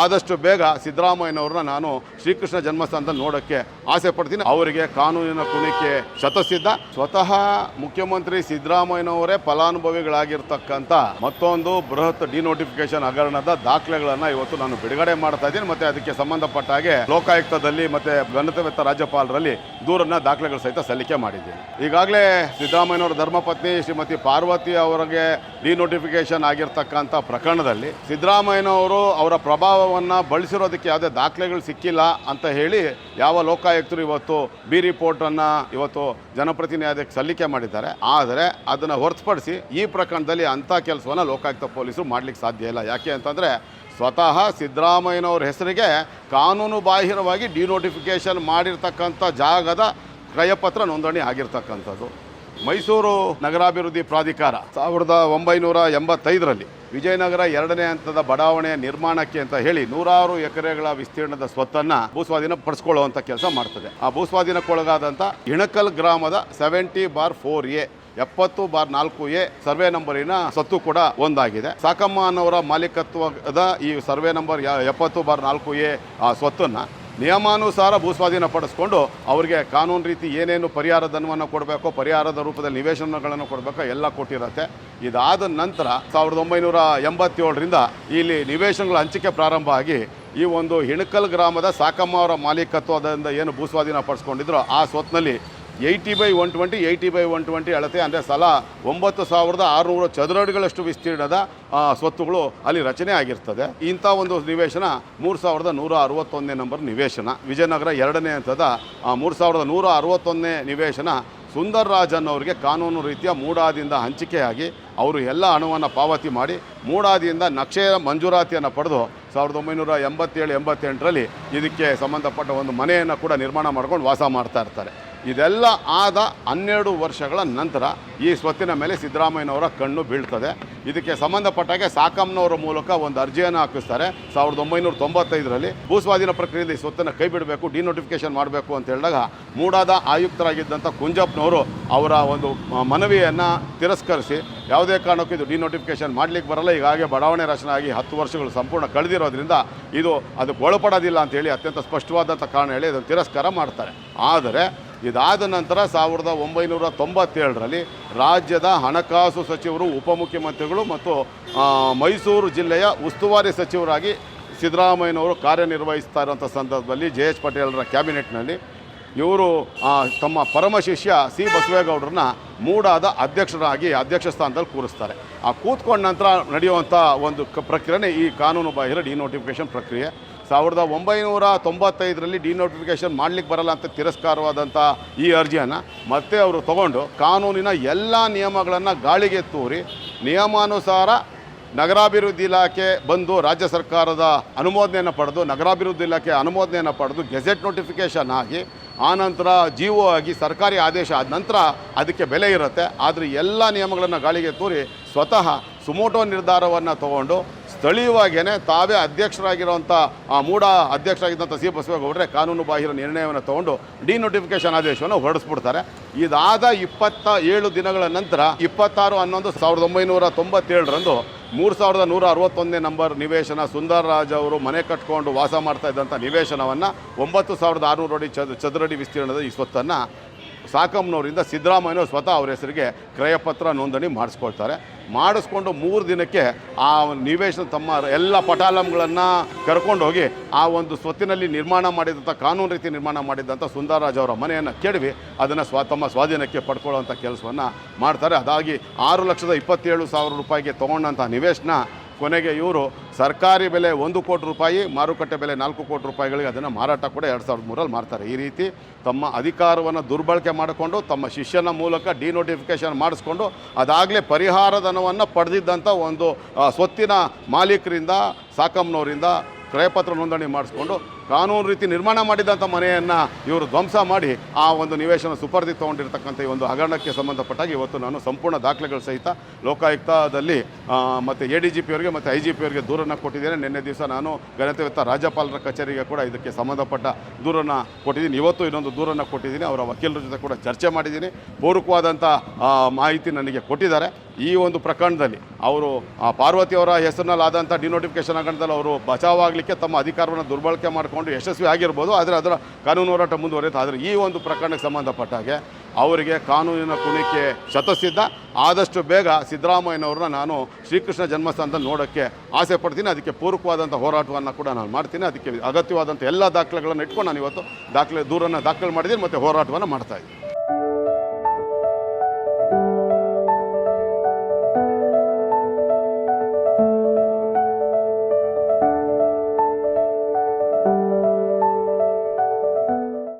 ಆದಷ್ಟು ಬೇಗ ಸಿದ್ದರಾಮಯ್ಯನವ್ರನ್ನ ನಾನು ಶ್ರೀಕೃಷ್ಣ ಜನ್ಮಸ್ಥಾನದಲ್ಲಿ ನೋಡೋಕ್ಕೆ ಆಸೆ ಪಡ್ತೀನಿ. ಅವರಿಗೆ ಕಾನೂನಿನ ಕುಣಿಕೆ ಶತಸಿದ್ಧ. ಸ್ವತಃ ಮುಖ್ಯಮಂತ್ರಿ ಸಿದ್ದರಾಮಯ್ಯನವರೇ ಫಲಾನುಭವಿಗಳಾಗಿರ್ತಕ್ಕಂಥ ಮತ್ತೊಂದು ಬೃಹತ್ ಡಿನೋಟಿಫಿಕೇಶನ್ ಹಗರಣದ ದಾಖಲೆಗಳನ್ನ ಇವತ್ತು ನಾನು ಬಿಡುಗಡೆ ಮಾಡ್ತಾ ಇದ್ದೀನಿ. ಮತ್ತೆ ಅದಕ್ಕೆ ಸಂಬಂಧಪಟ್ಟ ಹಾಗೆ ಲೋಕಾಯುಕ್ತದಲ್ಲಿ ಮತ್ತೆ ಗಣತವೆತ್ತ ರಾಜ್ಯಪಾಲರಲ್ಲಿ ದೂರನ್ನ ದಾಖಲೆಗಳ ಸಹಿತ ಸಲ್ಲಿಕೆ ಮಾಡಿದ್ದೀನಿ. ಈಗಾಗಲೇ ಸಿದ್ದರಾಮಯ್ಯನವರ ಧರ್ಮಪತ್ನಿ ಶ್ರೀಮತಿ ಪಾರ್ವತಿ ಅವರಿಗೆ ಡಿನೋಟಿಫಿಕೇಶನ್ ಆಗಿರ್ತಕ್ಕಂಥ ಪ್ರಕರಣದಲ್ಲಿ ಸಿದ್ದರಾಮಯ್ಯನವರು ಅವರ ಪ್ರಭಾವವನ್ನು ಬಳಸಿರೋದಕ್ಕೆ ಯಾವುದೇ ದಾಖಲೆಗಳು ಸಿಕ್ಕಿಲ್ಲ ಅಂತ ಹೇಳಿ ಯಾವ ಲೋಕಾಯುಕ್ತರು ಇವತ್ತು ಬಿ ರಿಪೋರ್ಟನ್ನು ಇವತ್ತು ಜನಪ್ರತಿನಿಧಿಗೆ ಸಲ್ಲಿಕೆ ಮಾಡಿದ್ದಾರೆ. ಆದರೆ ಅದನ್ನು ಹೊರತುಪಡಿಸಿ ಈ ಪ್ರಕರಣದಲ್ಲಿ ಅಂಥ ಕೆಲಸವನ್ನು ಲೋಕಾಯುಕ್ತ ಪೊಲೀಸರು ಮಾಡಲಿಕ್ಕೆ ಸಾಧ್ಯ ಇಲ್ಲ. ಯಾಕೆ ಅಂತಂದರೆ ಸ್ವತಃ ಸಿದ್ದರಾಮಯ್ಯನವ್ರ ಹೆಸರಿಗೆ ಕಾನೂನು ಬಾಹಿರವಾಗಿ ಡಿನೋಟಿಫಿಕೇಷನ್ ಮಾಡಿರ್ತಕ್ಕಂಥ ಜಾಗದ ಕ್ರಯಪತ್ರ ನೋಂದಣಿ ಆಗಿರ್ತಕ್ಕಂಥದ್ದು. ಮೈಸೂರು ನಗರಾಭಿವೃದ್ಧಿ ಪ್ರಾಧಿಕಾರ. ಸಾವಿರದ ಒಂಬೈನೂರ ಎಂಬತ್ತೈದರಲ್ಲಿ ವಿಜಯನಗರ ಎರಡನೇ ಹಂತದ ಬಡಾವಣೆಯ ನಿರ್ಮಾಣಕ್ಕೆ ಅಂತ ಹೇಳಿ ನೂರಾರು ಎಕರೆಗಳ ವಿಸ್ತೀರ್ಣದ ಸ್ವತ್ತನ್ನು ಭೂಸ್ವಾಧೀನ ಪಡಿಸ್ಕೊಳ್ಳುವಂಥ ಕೆಲಸ ಮಾಡ್ತದೆ. ಆ ಭೂಸ್ವಾಧೀನಕ್ಕೊಳಗಾದಂಥ ಇಣಕಲ್ ಗ್ರಾಮದ ಸೆವೆಂಟಿ ಬಾರ್ ಫೋರ್ ಎ, ಎಪ್ಪತ್ತು ಬಾರ್ ನಾಲ್ಕು ಎ ಸರ್ವೆ ನಂಬರಿನ ಸತ್ತು ಕೂಡ ಒಂದಾಗಿದೆ. ಸಾಕಮ್ಮ ಅನ್ನೋರ ಮಾಲೀಕತ್ವದ ಈ ಸರ್ವೆ ನಂಬರ್ ಎಪ್ಪತ್ತು ಬಾರ್ ನಾಲ್ಕು ಎ ಆ ಸ್ವತ್ತನ್ನು ನಿಯಮಾನುಸಾರ ಭೂಸ್ವಾಧೀನ ಪಡಿಸ್ಕೊಂಡು ಅವರಿಗೆ ಕಾನೂನು ರೀತಿ ಏನೇನು ಪರಿಹಾರ ಧನವನ್ನು ಕೊಡಬೇಕೋ, ಪರಿಹಾರದ ರೂಪದಲ್ಲಿ ನಿವೇಶನಗಳನ್ನು ಕೊಡಬೇಕೋ ಎಲ್ಲ ಕೊಟ್ಟಿರುತ್ತೆ. ಇದಾದ ನಂತರ ಸಾವಿರದ ಒಂಬೈನೂರ ಎಂಬತ್ತೇಳರಿಂದ ಇಲ್ಲಿ ನಿವೇಶನಗಳ ಹಂಚಿಕೆ ಪ್ರಾರಂಭ ಆಗಿ ಈ ಒಂದು ಹಿಣಕಲ್ ಗ್ರಾಮದ ಸಾಕಮ್ಮ ಅವರ ಮಾಲೀಕತ್ವದಿಂದ ಏನು ಭೂಸ್ವಾಧೀನ ಪಡಿಸ್ಕೊಂಡಿದ್ರೋ ಆ ಸ್ವತ್ತಿನಲ್ಲಿ eighty by one twenty, eighty by one twenty ಅಳತೆ. ಅಂದರೆ ಸಲ ಒಂಬತ್ತು ಸಾವಿರದ ಆರುನೂರು ಚದುರಡಿಗಳಷ್ಟು ವಿಸ್ತೀರ್ಣದ ಸ್ವತ್ತುಗಳು ಅಲ್ಲಿ ರಚನೆ ಆಗಿರ್ತದೆ. ಇಂಥ ಒಂದು ನಿವೇಶನ ಮೂರು ಸಾವಿರದ ನೂರ ಅರವತ್ತೊಂದನೇ ನಂಬರ್ ನಿವೇಶನ. ವಿಜಯನಗರ ಎರಡನೇ ಹಂತದ ಮೂರು ಸಾವಿರದ ನೂರ ಅರವತ್ತೊಂದನೇ ನಿವೇಶನ. ಸುಂದರ್ ರಾಜನ್ ಅವರಿಗೆ ಕಾನೂನು ರೀತಿಯ ಮೂಡಾದಿಂದ ಹಂಚಿಕೆಯಾಗಿ ಅವರು ಎಲ್ಲ ಹಣವನ್ನು ಪಾವತಿ ಮಾಡಿ, ಮೂಡಾದಿಯಿಂದ ನಕ್ಷೆಯ ಮಂಜೂರಾತಿಯನ್ನು ಪಡೆದು ಸಾವಿರದ ಒಂಬೈನೂರ ಎಂಬತ್ತೇಳು, ಎಂಬತ್ತೆಂಟರಲ್ಲಿ ಇದಕ್ಕೆ ಸಂಬಂಧಪಟ್ಟ ಒಂದು ಮನೆಯನ್ನು ಕೂಡ ನಿರ್ಮಾಣ ಮಾಡ್ಕೊಂಡು ವಾಸ ಮಾಡ್ತಾ ಇರ್ತಾರೆ. ಇದೆಲ್ಲ ಆದ ಹನ್ನೆರಡು ವರ್ಷಗಳ ನಂತರ ಈ ಸ್ವತ್ತಿನ ಮೇಲೆ ಸಿದ್ದರಾಮಯ್ಯನವರ ಕಣ್ಣು ಬೀಳ್ತದೆ. ಇದಕ್ಕೆ ಸಂಬಂಧಪಟ್ಟಾಗೆ ಸಾಕಮ್ನವರ ಮೂಲಕ ಒಂದು ಅರ್ಜಿಯನ್ನು ಹಾಕಿಸ್ತಾರೆ. ಸಾವಿರದ ಒಂಬೈನೂರ ತೊಂಬತ್ತೈದರಲ್ಲಿ ಭೂಸ್ವಾಧೀನ ಪ್ರಕ್ರಿಯೆಯಲ್ಲಿ ಸ್ವತ್ತನ್ನು ಕೈ ಬಿಡಬೇಕು ಡಿನೋಟಿಫಿಕೇಶನ್ ಮಾಡಬೇಕು ಅಂತ ಹೇಳಿದಾಗ ಮೂಡಾದ ಆಯುಕ್ತರಾಗಿದ್ದಂಥ ಕುಂಜಪ್ಪನವರು ಅವರ ಒಂದು ಮನವಿಯನ್ನು ತಿರಸ್ಕರಿಸಿ, ಯಾವುದೇ ಕಾರಣಕ್ಕೂ ಇದು ಡಿನೋಟಿಫಿಕೇಶನ್ ಮಾಡಲಿಕ್ಕೆ ಬರಲ್ಲ. ಈಗಾಗಲೇ ಬಡಾವಣೆ ರಚನೆ ಆಗಿ ಹತ್ತು ವರ್ಷಗಳು ಸಂಪೂರ್ಣ ಕಳೆದಿರೋದ್ರಿಂದ ಇದು ಅದಕ್ಕೆ ಒಳಪಡೋದಿಲ್ಲ ಅಂತೇಳಿ ಅತ್ಯಂತ ಸ್ಪಷ್ಟವಾದಂಥ ಕಾರಣ ಹೇಳಿ ಅದನ್ನು ತಿರಸ್ಕಾರ ಮಾಡ್ತಾರೆ. ಆದರೆ ಇದಾದ ನಂತರ ಸಾವಿರದ ಒಂಬೈನೂರ ತೊಂಬತ್ತೇಳರಲ್ಲಿ ರಾಜ್ಯದ ಹಣಕಾಸು ಸಚಿವರು, ಉಪಮುಖ್ಯಮಂತ್ರಿಗಳು ಮತ್ತು ಮೈಸೂರು ಜಿಲ್ಲೆಯ ಉಸ್ತುವಾರಿ ಸಚಿವರಾಗಿ ಸಿದ್ದರಾಮಯ್ಯನವರು ಕಾರ್ಯನಿರ್ವಹಿಸ್ತಾ ಇರುವಂಥ ಸಂದರ್ಭದಲ್ಲಿ ಜೆ ಎಚ್ ಪಟೇಲರ ಕ್ಯಾಬಿನೆಟ್ನಲ್ಲಿ ಇವರು ತಮ್ಮ ಪರಮ ಶಿಷ್ಯ ಸಿ. ಬಸವೇಗೌಡರನ್ನ ಮೂಡಾದ ಅಧ್ಯಕ್ಷರಾಗಿ ಅಧ್ಯಕ್ಷ ಸ್ಥಾನದಲ್ಲಿ ಕೂರಿಸ್ತಾರೆ. ಆ ಕೂತ್ಕೊಂಡ ನಂತರ ನಡೆಯುವಂಥ ಒಂದು ಕ ಈ ಕಾನೂನು ಬಾಹಿರ ಡಿನೋಟಿಫಿಕೇಶನ್ ಪ್ರಕ್ರಿಯೆ. ಸಾವಿರದ ಒಂಬೈನೂರ ತೊಂಬತ್ತೈದರಲ್ಲಿ ಡಿನೋಟಿಫಿಕೇಷನ್ ಮಾಡಲಿಕ್ಕೆ ಬರಲ್ಲ ಅಂತ ತಿರಸ್ಕಾರವಾದಂಥ ಈ ಅರ್ಜಿಯನ್ನು ಮತ್ತೆ ಅವರು ತಗೊಂಡು ಕಾನೂನಿನ ಎಲ್ಲ ನಿಯಮಗಳನ್ನು ಗಾಳಿಗೆ ತೂರಿ ನಿಯಮಾನುಸಾರ ನಗರಾಭಿವೃದ್ಧಿ ಇಲಾಖೆ ಬಂದು ರಾಜ್ಯ ಸರ್ಕಾರದ ಅನುಮೋದನೆಯನ್ನು ಪಡೆದು, ನಗರಾಭಿವೃದ್ಧಿ ಇಲಾಖೆ ಅನುಮೋದನೆಯನ್ನು ಪಡೆದು ಗೆಜೆಟ್ ನೋಟಿಫಿಕೇಷನ್ ಆಗಿ ಆನಂತರ ಜಿ ಒ ಆಗಿ ಸರ್ಕಾರಿ ಆದೇಶ ಆದ ನಂತರ ಅದಕ್ಕೆ ಬೆಲೆ ಇರುತ್ತೆ. ಆದರೆ ಎಲ್ಲ ನಿಯಮಗಳನ್ನು ಗಾಳಿಗೆ ತೂರಿ ಸ್ವತಃ ಸುಮೋಟೋ ನಿರ್ಧಾರವನ್ನು ತಗೊಂಡು ಸ್ಥಳೀಯವಾಗೇನೆ ತಾವೇ ಅಧ್ಯಕ್ಷರಾಗಿರುವಂಥ, ಆ ಮೂಡ ಅಧ್ಯಕ್ಷರಾಗಿದ್ದಂಥ ಸಿ ಬಸವೇಗೌಡರೆ ಕಾನೂನು ಬಾಹಿರ ನಿರ್ಣಯವನ್ನು ತಗೊಂಡು ಡಿನೋಟಿಫಿಕೇಶನ್ ಆದೇಶವನ್ನು ಹೊರಡಿಸ್ಬಿಡ್ತಾರೆ. ಇದಾದ ಇಪ್ಪತ್ತ ಏಳು ದಿನಗಳ ನಂತರ ಇಪ್ಪತ್ತಾರು ಹನ್ನೊಂದು ಸಾವಿರದ ಒಂಬೈನೂರ ತೊಂಬತ್ತೇಳರಂದು ಮೂರು ಸಾವಿರದ ನೂರ ಅರವತ್ತೊಂದನೇ ನಂಬರ್ ನಿವೇಶನ ಸುಂದರ್ ರಾಜ್ ಅವರು ಮನೆ ಕಟ್ಕೊಂಡು ವಾಸ ಮಾಡ್ತಾ ಇದ್ದಂಥ ನಿವೇಶನವನ್ನು ಒಂಬತ್ತು ಸಾವಿರದ ಆರುನೂರು ಅಡಿ ಚದ ಚದುರಡಿ ವಿಸ್ತೀರ್ಣದ ಈ ಸ್ವತ್ತನ್ನು ಸಾಕಮ್ನವರಿಂದ ಸಿದ್ಧರಾಮಯ್ಯನ ಸ್ವತಃ ಅವರ ಹೆಸರಿಗೆ ಕ್ರಯಪತ್ರ ನೋಂದಣಿ ಮಾಡಿಸ್ಕೊಳ್ತಾರೆ. ಮಾಡಿಸ್ಕೊಂಡು ಮೂರು ದಿನಕ್ಕೆ ಆ ನಿವೇಶನ ತಮ್ಮ ಎಲ್ಲ ಪಟಾಲಂಗಳನ್ನು ಕರ್ಕೊಂಡೋಗಿ ಆ ಒಂದು ಸ್ವತ್ತಿನಲ್ಲಿ ನಿರ್ಮಾಣ ಮಾಡಿದಂಥ ಕಾನೂನು ರೀತಿ ನಿರ್ಮಾಣ ಮಾಡಿದಂಥ ಸುಂದರರಾಜ್ ಅವರ ಮನೆಯನ್ನು ಕೆಡವಿ ಅದನ್ನು ಸ್ವ ತಮ್ಮ ಸ್ವಾಧೀನಕ್ಕೆ ಪಡ್ಕೊಳ್ಳುವಂಥ ಕೆಲಸವನ್ನು ಮಾಡ್ತಾರೆ. ಅದಾಗಿ ಆರು ಲಕ್ಷದ ಇಪ್ಪತ್ತೇಳು ಸಾವಿರ ರೂಪಾಯಿಗೆ ತೊಗೊಂಡಂಥ ನಿವೇಶನ ಕೊನೆಗೆ ಇವರು ಸರ್ಕಾರಿ ಬೆಲೆ ಒಂದು ಕೋಟಿ ರೂಪಾಯಿ, ಮಾರುಕಟ್ಟೆ ಬೆಲೆ ನಾಲ್ಕು ಕೋಟಿ ರೂಪಾಯಿಗಳಿಗೆ ಅದನ್ನು ಮಾರಾಟ ಕೂಡ ಎರಡು ಸಾವಿರದ ಮೂರಲ್ಲಿ ಮಾಡ್ತಾರೆ. ಈ ರೀತಿ ತಮ್ಮ ಅಧಿಕಾರವನ್ನು ದುರ್ಬಳಕೆ ಮಾಡಿಕೊಂಡು, ತಮ್ಮ ಶಿಷ್ಯನ ಮೂಲಕ ಡಿನೋಟಿಫಿಕೇಶನ್ ಮಾಡಿಸ್ಕೊಂಡು, ಅದಾಗಲೇ ಪರಿಹಾರ ಧನವನ್ನು ಪಡೆದಿದ್ದಂಥ ಒಂದು ಸ್ವತ್ತಿನ ಮಾಲೀಕರಿಂದ ಸಾಕಮ್ನವರಿಂದ ಕ್ರಯಪತ್ರ ನೋಂದಣಿ ಮಾಡಿಸ್ಕೊಂಡು ಕಾನೂನು ರೀತಿ ನಿರ್ಮಾಣ ಮಾಡಿದಂಥ ಮನೆಯನ್ನು ಇವರು ಧ್ವಂಸ ಮಾಡಿ ಆ ಒಂದು ನಿವೇಶನ ಸುಪರ್ದಿ ತೊಗೊಂಡಿರ್ತಕ್ಕಂಥ ಈ ಒಂದು ಹಗರಣಕ್ಕೆ ಸಂಬಂಧಪಟ್ಟಾಗಿ ಇವತ್ತು ನಾನು ಸಂಪೂರ್ಣ ದಾಖಲೆಗಳ ಸಹಿತ ಲೋಕಾಯುಕ್ತದಲ್ಲಿ ಮತ್ತು ಎ ಡಿ ಜಿ ಪಿ ಅವರಿಗೆ ಮತ್ತು ಐ ಜಿ ಪಿ ಅವರಿಗೆ ದೂರನ್ನು ಕೊಟ್ಟಿದ್ದೇನೆ. ನಿನ್ನೆ ದಿವಸ ನಾನು ಘನತೆಯುತ್ತ ರಾಜ್ಯಪಾಲರ ಕಚೇರಿಗೆ ಕೂಡ ಇದಕ್ಕೆ ಸಂಬಂಧಪಟ್ಟ ದೂರನ್ನು ಕೊಟ್ಟಿದ್ದೀನಿ. ಇವತ್ತು ಇನ್ನೊಂದು ದೂರನ್ನು ಕೊಟ್ಟಿದ್ದೀನಿ. ಅವರ ವಕೀಲರ ಜೊತೆ ಕೂಡ ಚರ್ಚೆ ಮಾಡಿದ್ದೀನಿ. ಪೂರಕವಾದಂಥ ಮಾಹಿತಿ ನನಗೆ ಕೊಟ್ಟಿದ್ದಾರೆ. ಈ ಒಂದು ಪ್ರಕರಣದಲ್ಲಿ ಅವರು ಆ, ಪಾರ್ವತಿಯವರ ಹೆಸರಿನಲ್ಲಿ ಆದಂಥ ಡಿನೋಟಿಫಿಕೇಶನ್ ಹಗರಣದಲ್ಲಿ ಅವರು ಬಚಾವಾಗಲಿಕ್ಕೆ ತಮ್ಮ ಅಧಿಕಾರವನ್ನು ದುರ್ಬಳಕೆ ಮಾಡಿಕೊಂಡು ಯಶಸ್ವಿ ಆಗಿರ್ಬೋದು ಆದರೆ ಅದರ ಕಾನೂನು ಹೋರಾಟ ಮುಂದುವರಿಯುತ್ತೆ. ಆದರೆ ಈ ಒಂದು ಪ್ರಕರಣಕ್ಕೆ ಸಂಬಂಧಪಟ್ಟಾಗೆ ಅವರಿಗೆ ಕಾನೂನಿನ ಕುಣಿಕೆ ಶತಸಿದ್ಧ ಆದಷ್ಟು ಬೇಗ ಸಿದ್ದರಾಮಯ್ಯನವ್ರನ್ನ ನಾನು ಶ್ರೀಕೃಷ್ಣ ಜನ್ಮಸ್ಥಾನದಲ್ಲಿ ನೋಡೋಕ್ಕೆ ಆಸೆ ಪಡ್ತೀನಿ. ಅದಕ್ಕೆ ಪೂರಕವಾದಂಥ ಹೋರಾಟವನ್ನು ಕೂಡ ನಾನು ಮಾಡ್ತೀನಿ. ಅದಕ್ಕೆ ಅಗತ್ಯವಾದಂಥ ಎಲ್ಲ ದಾಖಲೆಗಳನ್ನು ಇಟ್ಕೊಂಡು ನಾನು ಇವತ್ತು ದಾಖಲೆ ದೂರನ್ನು ದಾಖಲೆ ಮಾಡಿದ್ದೀನಿ ಮತ್ತು ಹೋರಾಟವನ್ನು ಮಾಡ್ತಾ